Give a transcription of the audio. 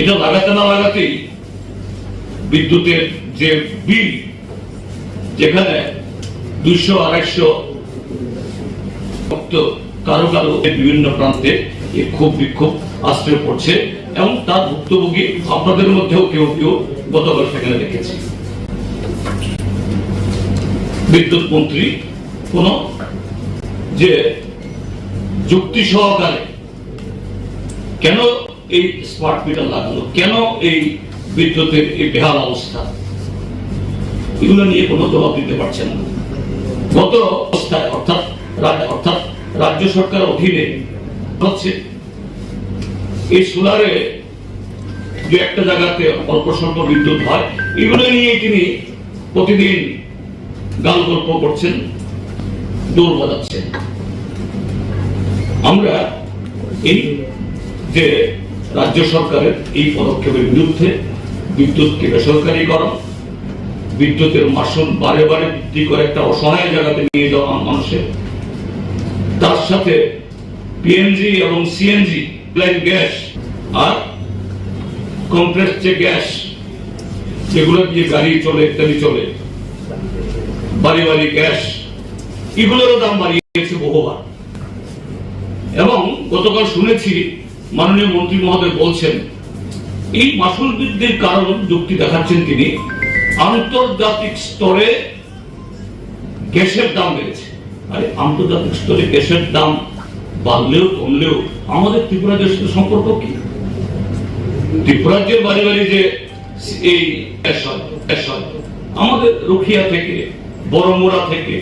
এটা লাগাতে না লাগাতেই বিদ্যুতের যে বিল, যেখানে দুইশো, আড়াইশো কারও কারও বিভিন্ন প্রান্তে ক্ষোভ বিক্ষোভ আশ্রয় পড়ছে এবং তার ভুক্তভোগী আপনাদের মধ্যেও কেউ কেউ গতকাল সেখানে দেখেছি। বিদ্যুৎ মন্ত্রী কোন যে যুক্তি সহকারে কেন এই স্মার্ট মিটার লাগানো। কেন এই বিদ্যুতের এই বেহাল অবস্থা? এগুলো নিয়ে কোনো জবাব দিতে পারছেন না। গত অবস্থায় অর্থাৎ অর্থাৎ রাজ্য সরকার অধীনে হচ্ছে এই সোলারে যে একটা জায়গাতে অল্প স্বল্প বিদ্যুৎ হয়। এগুলো নিয়ে তিনি প্রতিদিন গাল গল্প করছেন দৌড় বাজাচ্ছেন। আমরা এই যে রাজ্য সরকারের এই পদক্ষেপের বিরুদ্ধে বিদ্যুৎকে বেসরকারীকরণ, বিদ্যুতের মাসুল বারে বারে বৃদ্ধি করে একটা অসহায় জায়গাতে নিয়ে যাওয়া মানুষের। তার সাথে পিএনজি এবং সিএনজি লাইন গ্যাস আর কমপ্লেক্স যে গ্যাস যেগুলো দিয়ে গাড়ি চলে ইত্যাদি চলে, বাড়ি বাড়ি গ্যাস এগুলোরও দাম বাড়িয়েছে বহুবার। এবং গতকাল শুনেছি মাননীয় মন্ত্রী মহোদয় বলছেন, এই মাসুল বৃদ্ধির কারণ যুক্তি দেখাচ্ছেন তিনি, আন্তর্জাতিক স্তরে গ্যাসের দাম বেড়েছে। আরে, আন্তর্জাতিক স্তরে গ্যাসের দাম বাড়লেও কমলেও আমাদের ত্রিপুরা দেশের সাথে সম্পর্ক কি? ত্রিপুরাজ্যের বাড়ি বাড়ি যে এই আমাদের রুখিয়া থেকে, বড়মোড়া থেকে